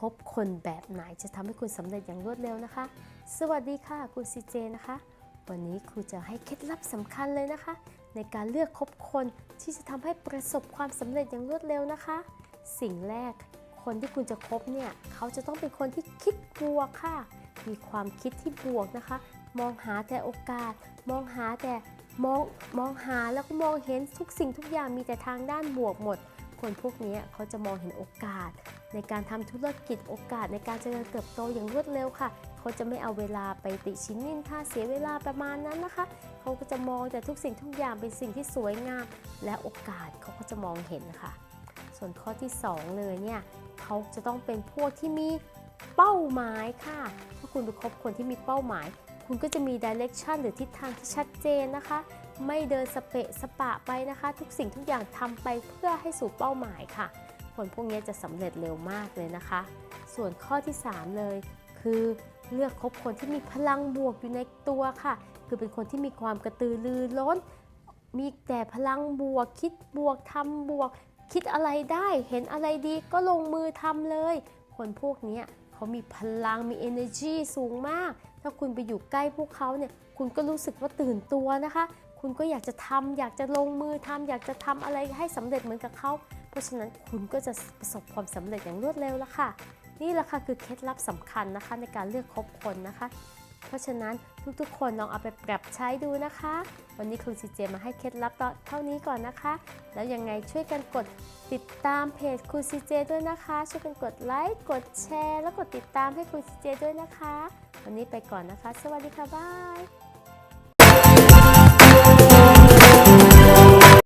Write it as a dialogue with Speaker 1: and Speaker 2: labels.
Speaker 1: คบคนแบบไหนจะทำให้คุณสำเร็จอย่างรวดเร็วนะคะ สวัสดีค่ะคุณซีเจนะคะ วันนี้ครูจะให้เคล็ดลับสำคัญเลยนะคะ ในการเลือกคบคนที่จะทำให้ประสบความสำเร็จอย่างรวดเร็วนะคะ สิ่งแรกคนที่คุณจะคบเนี่ยเขาจะต้องเป็นคนที่คิดบวกค่ะ มีความคิดที่บวกนะคะ มองหาแต่โอกาส มองหาแต่มองมองหาแล้วก็มองเห็นทุกสิ่งทุกอย่างมีแต่ทางด้านบวกหมด คนพวกนี้เขาจะมองเห็นโอกาส ในการทำธุรกิจโอกาสในการเจริญเติบโตอย่างรวดเร็วค่ะ เขาจะไม่เอาเวลาไปติชินนินท่าเสียเวลาประมาณนั้นนะคะ เขาก็จะมองแต่ทุกสิ่งทุกอย่างเป็นสิ่งที่สวยงาม และโอกาสเขาก็จะมองเห็นค่ะ ส่วนข้อที่ 2 เลยเนี่ยเขาจะต้องเป็นพวกที่มีเป้าหมายค่ะ ถ้าคุณไปคบคนที่มีเป้าหมาย คุณก็จะมีดิเรกชันหรือทิศทางที่ชัดเจนนะคะ ไม่เดินสเปะสปะไปนะคะ ทุกสิ่งทุกอย่างทำไปเพื่อให้สู่เป้าหมายค่ะ คนพวกนี้จะสำเร็จเร็วมากเลยนะคะ ส่วนข้อที่ 3 เลย คือเลือกคบคนที่มีพลังบวกอยู่ในตัวค่ะ คือเป็นคนที่มีความกระตือรือร้น มีแต่พลังบวก คิดบวกทำบวก คิดอะไรได้ เห็นอะไรดีก็ลงมือทำเลย คนพวกนี้เขามีพลังมี energy สูงมาก ถ้าคุณไปอยู่ใกล้พวกเขาเนี่ยคุณก็รู้สึกว่าตื่นตัวนะคะ คุณก็อยากจะทำอยากจะลงมือทำอยากจะทำอะไรให้สำเร็จเหมือนกับเขา เพราะฉะนั้นคุณก็จะประสบความสำเร็จอย่างรวดเร็วแล้วค่ะ นี่แหละค่ะคือเคล็ดลับสำคัญนะคะในการเลือกคบคนนะคะ เพราะฉะนั้นทุกๆ คนลองเอาไปปรับใช้ดูนะคะ วันนี้ครูซีเจมาให้เคล็ดลับเท่านี้ก่อนนะคะ แล้วยังไงช่วยกันกดติดตามเพจครูซีเจด้วยนะคะ ช่วยกันกดไลค์กดแชร์ แล้วกดติดตามให้ครูซีเจด้วยนะคะ วันนี้ไปก่อนนะคะ สวัสดีค่ะบาย